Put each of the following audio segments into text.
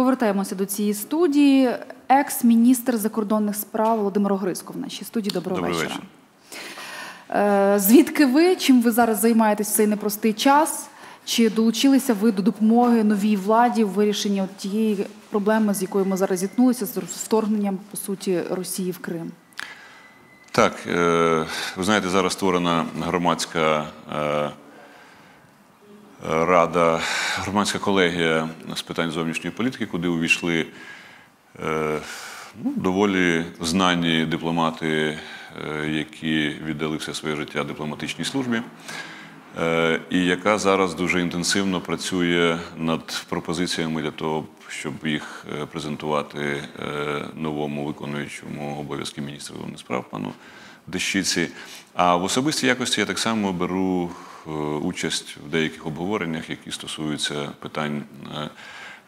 Повертаємося до цієї студії. Екс-міністр закордонних справ Володимир Огризко в нашій студії. Доброго, Добрий вечора. вечір. Е, Звідки ви? Чим ви зараз займаєтесь в цей непростий час? Чи долучилися ви до допомоги новій владі в вирішенні от тієї проблеми, з якою ми зараз зіткнулися, з вторгненням по суті Росії в Крим? Так, е, ви знаєте, зараз створена громадська е, рада, громадська колегія з питань зовнішньої політики, куди увійшли е, ну, доволі знані дипломати, е, які віддали все своє життя дипломатичній службі. Е, І яка зараз дуже інтенсивно працює над пропозиціями для того, щоб їх презентувати новому виконуючому обов'язки міністра справ пану Дещиці. А в особистій якості я так само беру участь в деяких обговореннях, які стосуються питань е,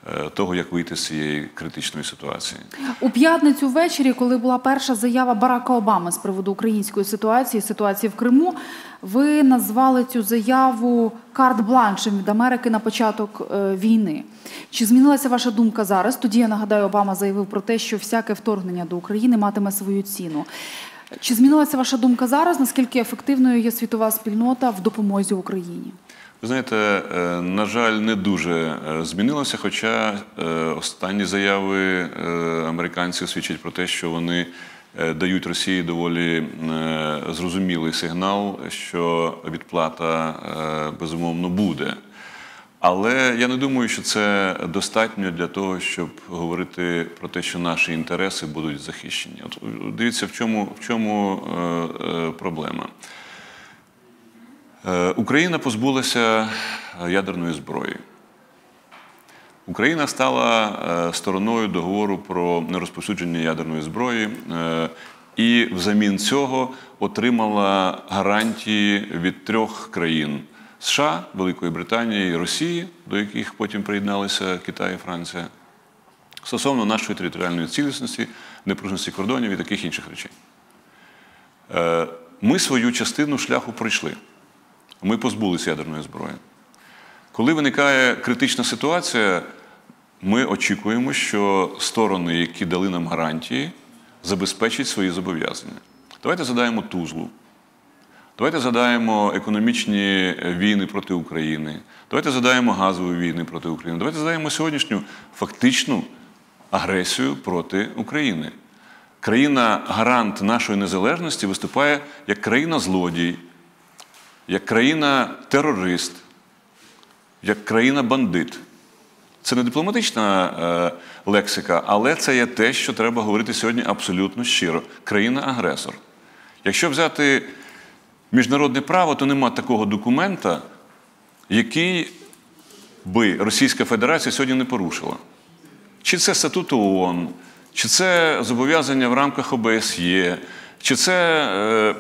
е, того, як вийти з цієї критичної ситуації. У п'ятницю ввечері, коли була перша заява Барака Обами з приводу української ситуації, ситуації в Криму, ви назвали цю заяву карт-бланшем від Америки на початок е, війни. Чи змінилася ваша думка зараз? Тоді я нагадаю, Обама заявив про те, що всяке вторгнення до України матиме свою ціну. Чи змінилася ваша думка зараз? Наскільки ефективною є світова спільнота в допомозі Україні? Ви знаєте, е, на жаль, не дуже е, змінилося, хоча е, останні заяви американців свідчать про те, що вони дають Росії доволі зрозумілий сигнал, що відплата безумовно буде. Але я не думаю, що це достатньо для того, щоб говорити про те, що наші інтереси будуть захищені. От дивіться, в чому, в чому е, е, проблема. Е, Україна позбулася ядерної зброї. Україна стала е, стороною договору про нерозповсюдження ядерної зброї е, і взамін цього отримала гарантії від трьох країн США, Великої Британії і Росії, до яких потім приєдналися Китай і Франція, стосовно нашої територіальної цілісності, непружності кордонів і таких інших речей. Е, Ми свою частину шляху пройшли. Ми позбулися ядерної зброї. Коли виникає критична ситуація, ми очікуємо, що сторони, які дали нам гарантії, забезпечать свої зобов'язання. Давайте задаємо Тузлу. Давайте задаємо економічні війни проти України. Давайте задаємо газові війни проти України. Давайте задаємо сьогоднішню фактичну агресію проти України. Країна-гарант нашої незалежності виступає як країна-злодій, як країна-терорист, як країна-бандит. Це не дипломатична е, лексика, але це є те, що треба говорити сьогодні абсолютно щиро. Країна-агресор. Якщо взяти міжнародне право, то нема такого документа, який би Російська Федерація сьогодні не порушила. Чи це статут ООН, чи це зобов'язання в рамках ОБСЄ, чи це е,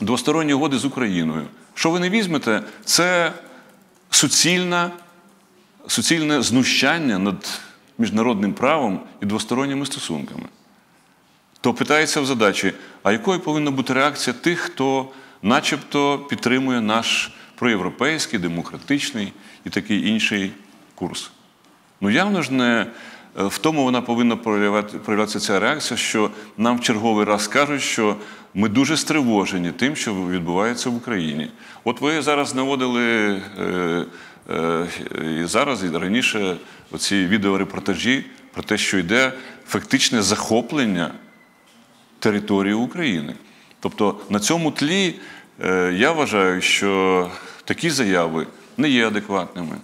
двосторонні угоди з Україною. Що ви не візьмете, це суцільна, суцільне знущання над міжнародним правом і двосторонніми стосунками. То питається в задачі, а якою повинна бути реакція тих, хто начебто підтримує наш проєвропейський, демократичний і такий інший курс? Ну явно ж не е, в тому вона повинна проявляти- проявлятися ця реакція, що нам в черговий раз кажуть, що ми дуже стривожені тим, що відбувається в Україні. От ви зараз наводили е, е, і зараз, і раніше оці відеорепортажі про те, що йде фактичне захоплення території України. Тобто на цьому тлі е, я вважаю, що такі заяви не є адекватними.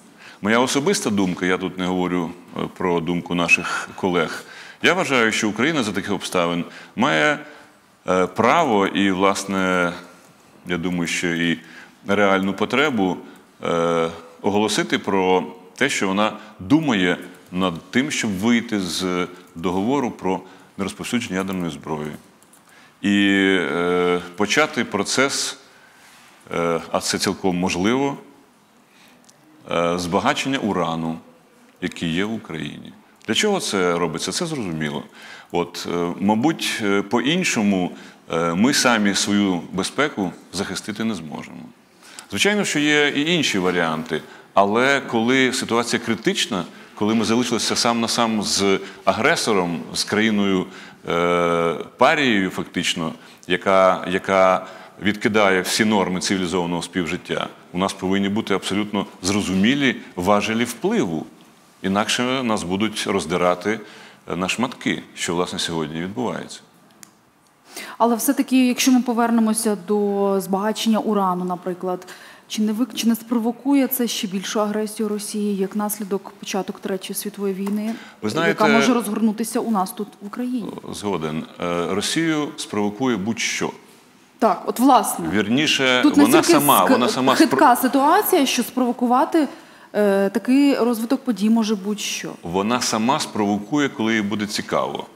Моя особиста думка, я тут не говорю е, про думку наших колег. Я вважаю, що Україна за таких обставин має е, право і, власне, я думаю, що і реальну потребу оголосити про те, що вона думає над тим, щоб вийти з договору про нерозповсюдження ядерної зброї і е, почати процес, е, а це цілком можливо, е, збагачення урану, який є в Україні. Для чого це робиться? Це зрозуміло. От, е, мабуть, е, по-іншому е, ми самі свою безпеку захистити не зможемо. Звичайно, що є і інші варіанти, Але коли ситуація критична, коли ми залишилися сам на сам з агресором, з країною е, парією, фактично, яка, яка відкидає всі норми цивілізованого співжиття, у нас повинні бути абсолютно зрозумілі важелі впливу. Інакше нас будуть роздирати е, на шматки, що власне сьогодні відбувається. Але все-таки, якщо ми повернемося до збагачення урану, наприклад, чи не вик... чи не спровокує це ще більшу агресію Росії як наслідок початок Третьої світової війни, Ви знаєте- яка може розгорнутися у нас тут в Україні? Згоден. Е, Росію спровокує будь-що. Так, от власне. Вірніше, Тут вона сама, ск- вона сама спро- ситуація, що спровокувати е, такий розвиток подій може будь-що. вона сама спровокує, коли їй буде цікаво.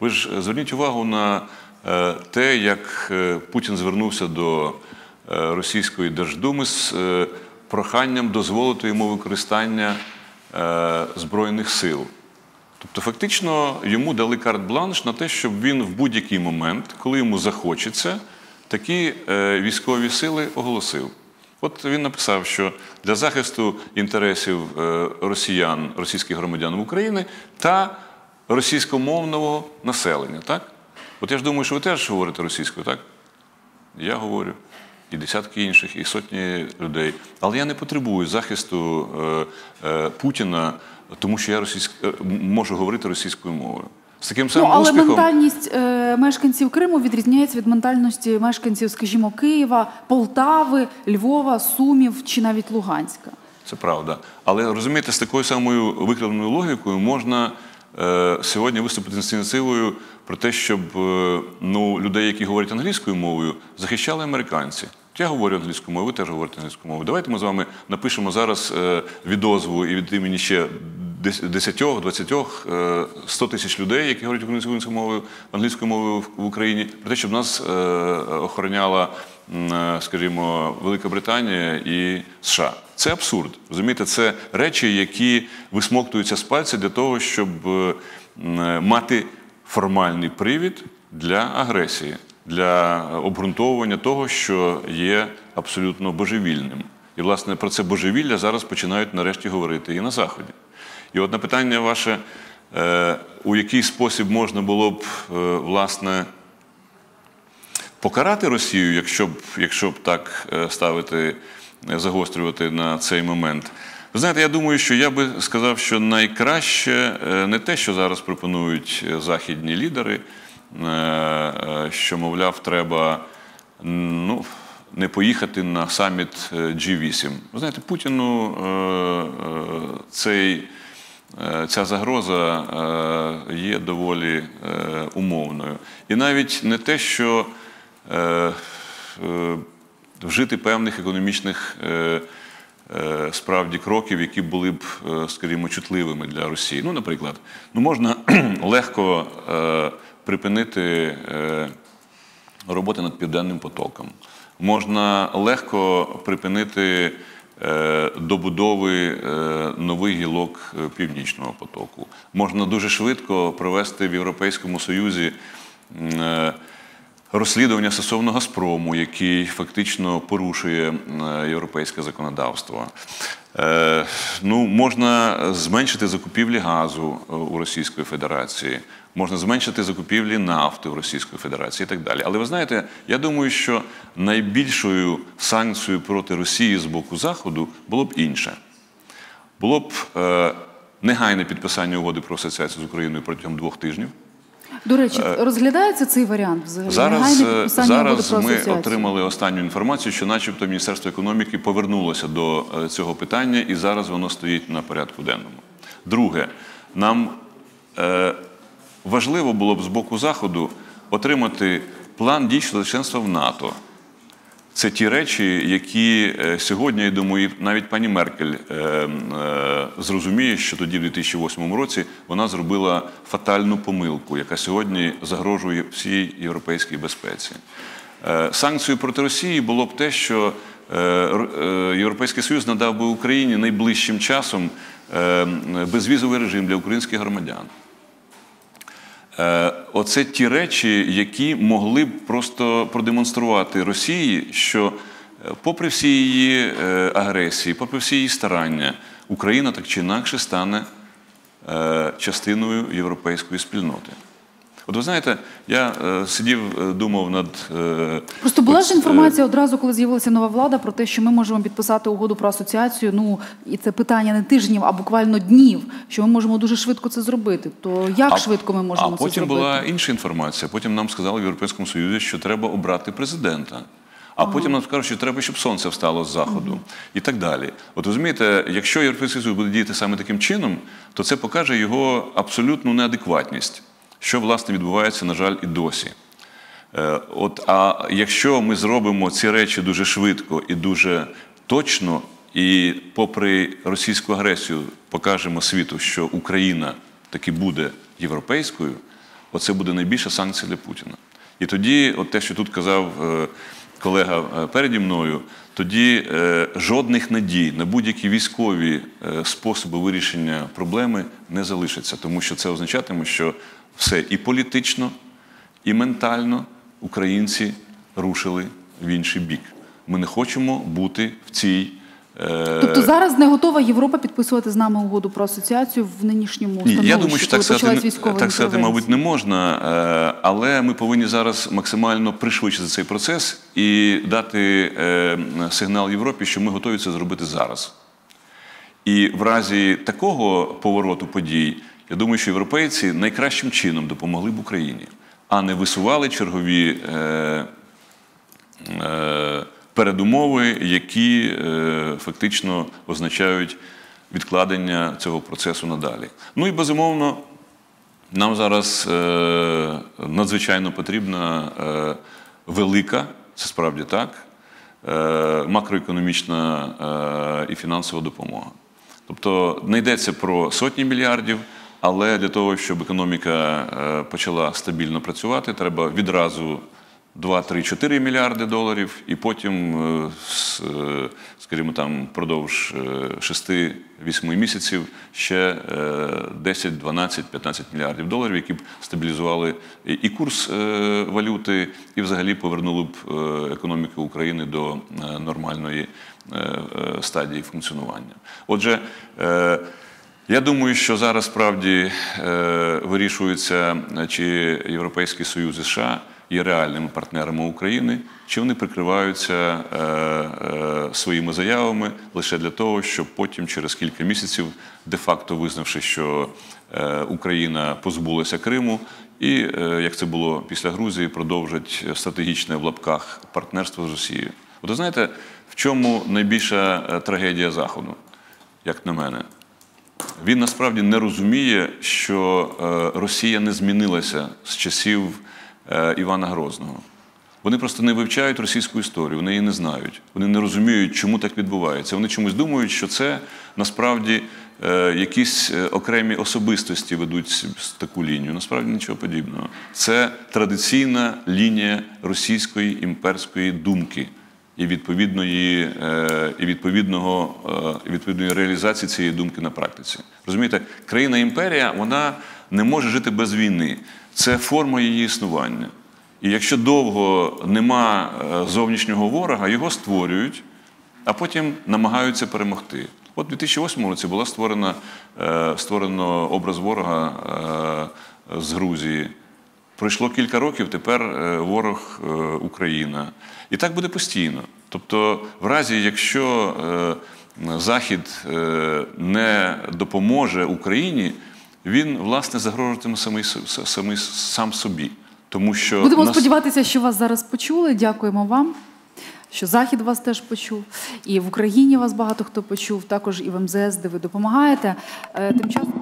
Ви ж е, зверніть увагу на е, те, як е, Путін звернувся до е, російської Держдуми з е, проханням дозволити йому використання е, збройних сил. Тобто, фактично, йому дали карт-бланш на те, щоб він в будь-який момент, коли йому захочеться, такі е, військові сили оголосив. От він написав, що для захисту інтересів е, росіян, російських громадян в Україні та російськомовного населення. Так? От я ж думаю, що ви теж говорите російською, так? Я говорю, і десятки інших, і сотні людей. Але я не потребую захисту е, е, Путіна, тому що я російськ... е, можу говорити російською мовою. З таким Ну, але успіхом. ментальність е, мешканців Криму відрізняється від ментальності мешканців, скажімо, Києва, Полтави, Львова, Сумів чи навіть Луганська. Це правда. Але розумієте, з такою самою викладеною логікою можна сьогодні виступити з ініціативою про те, щоб е, ну, людей, які говорять англійською мовою, захищали американці. Я говорю англійською мовою, ви теж говорите англійською мовою. Давайте ми з вами напишемо зараз е, відозву і від імені ще 10, 20, е, 100 тисяч людей, які говорять українською мовою, англійською мовою в- Україні, про те, щоб нас е, охороняла, е, скажімо, Велика Британія і США. Це абсурд. Розумієте, це речі, які висмоктуються з пальця для того, щоб мати формальний привід для агресії, для обґрунтовування того, що є абсолютно божевільним. І, власне, про це божевілля зараз починають нарешті говорити і на Заході. І от на питання ваше, е, у який спосіб можна було б, е, власне, покарати Росію, якщо б, якщо б так е, ставити, загострювати на цей момент. Ви знаєте, я думаю, що я би сказав, що найкраще не те, що зараз пропонують західні лідери, що, мовляв, треба ну, не поїхати на саміт е, G8. Ви знаєте, Путіну цей. Е, Ця загроза е, є доволі е, умовною. І навіть не те, що вжити певних економічних справді кроків, які були б, скажімо, чутливими для Росії. Ну, наприклад, ну можна легко припинити. роботи над південним потоком. Можна легко припинити добудови е, нових гілок е, північного потоку. Можна дуже швидко провести в Європейському Союзі. Розслідування стосовно Газпрому, який фактично порушує е, європейське законодавство. Е, ну, можна зменшити закупівлі газу е, у Російської Федерації, можна зменшити закупівлі нафти в Російської Федерації і так далі. Але ви знаєте, я думаю, що найбільшою санкцією проти Росії з боку Заходу було б інше. Було б негайне підписання угоди про асоціацію з Україною протягом двох тижнів. До речі, розглядається цей варіант взагалі? Зараз, е, зараз ми отримали останню інформацію, що, начебто, Міністерство економіки повернулося до е, цього питання, і зараз воно стоїть на порядку денному. Друге, нам е, важливо було б з боку Заходу отримати план дій щодо членства в НАТО. Це ті речі, які е, сьогодні, я думаю, навіть пані Меркель е, е, зрозуміє, що тоді, в 2008 році, вона зробила фатальну помилку, яка сьогодні загрожує всій європейській безпеці. Санкцією проти Росії було б те, що Європейський Союз надав би Україні найближчим часом безвізовий режим для українських громадян. Е, Оце ті речі, які могли б просто продемонструвати Росії, що попри всі її е, агресії, попри всі її старання, Україна так чи інакше стане е, частиною європейської спільноти. От ви знаєте, я е, сидів, е, думав над е, Просто була ж е, інформація одразу, коли з'явилася нова влада, про те, що ми можемо підписати угоду про асоціацію. Ну і це питання не тижнів, а буквально днів. Що ми можемо дуже швидко це зробити. То як швидко ми можемо а це потім була інша інформація. Потім нам сказали в Європейському Союзі, що треба обрати президента. А потім нам скажуть, що треба, щоб сонце встало з заходу і так далі. От розумієте, якщо Європейський Союз буде діяти саме таким чином, то це покаже його абсолютну неадекватність, що власне відбувається, на жаль, і досі. Е, От, а якщо ми зробимо ці речі дуже швидко і дуже точно, і попри російську агресію покажемо світу, що Україна таки буде європейською, оце буде найбільша санкція для Путіна. І тоді, от те, що тут казав е, колега е, переді мною, тоді е, жодних надій на будь-які військові е, способи вирішення проблеми не залишиться, тому що це означатиме, що все і політично, і ментально українці рушили в інший бік. Ми не хочемо бути в цій. Е, Тобто зараз не готова Європа підписувати з нами угоду про асоціацію в нинішньому Ні, я думаю, що так сказати, так сказати, мабуть, не можна, е, але ми повинні зараз максимально пришвидшити цей процес і дати е, сигнал Європі, що ми готові це зробити зараз. І в разі такого повороту подій, я думаю, що європейці найкращим чином допомогли б Україні, а не висували чергові е, е, передумови, які е, фактично означають відкладення цього процесу надалі. Ну і безумовно, нам зараз е, надзвичайно потрібна е, велика, це справді так, макроекономічна і фінансова допомога. Тобто не йдеться про сотні мільярдів, але для того, щоб економіка почала стабільно працювати, треба відразу 2-3-4 мільярди доларів, і потім, е, е, скажімо там, впродовж е, 6-8 місяців ще е, 10, 12, 15 мільярдів доларів, які б стабілізували і- курс е, валюти, і взагалі повернули б е, економіку України до е, нормальної е, е, стадії функціонування. Отже, е, я думаю, що зараз справді е, вирішується, е, чи Європейський Союз і США є реальними партнерами України, чи вони прикриваються е, е, своїми заявами лише для того, щоб потім, через кілька місяців, де-факто визнавши, що е, Україна позбулася Криму, і е, як це було після Грузії, продовжать стратегічне в лапках партнерство з Росією. От ви знаєте, в чому найбільша е, трагедія Заходу, як на мене? Він насправді не розуміє, що е, Росія не змінилася з часів Івана Грозного. Вони просто не вивчають російську історію, вони її не знають. Вони не розуміють, чому так відбувається. Вони чомусь думають, що це насправді е, якісь е, окремі особистості ведуть таку лінію. Насправді нічого подібного. Це традиційна лінія російської імперської думки і відповідної, е, і відповідного, е, і відповідної реалізації цієї думки на практиці. Розумієте, країна імперія вона не може жити без війни. Це форма її існування. І якщо довго нема е, зовнішнього ворога, його створюють, а потім намагаються перемогти. От у 2008 році була створена е, створено образ ворога е, з Грузії. Пройшло кілька років, тепер ворог Україна. І так буде постійно. Тобто, в разі, якщо Захід не допоможе Україні, він власне загрожуватиме самий, самий, сам собі. Тому що Будемо нас- сподіватися, що вас зараз почули. Дякуємо вам. Що Захід вас теж почув, і в Україні вас багато хто почув, також і в МЗС, де ви допомагаєте. Е, Тим часом.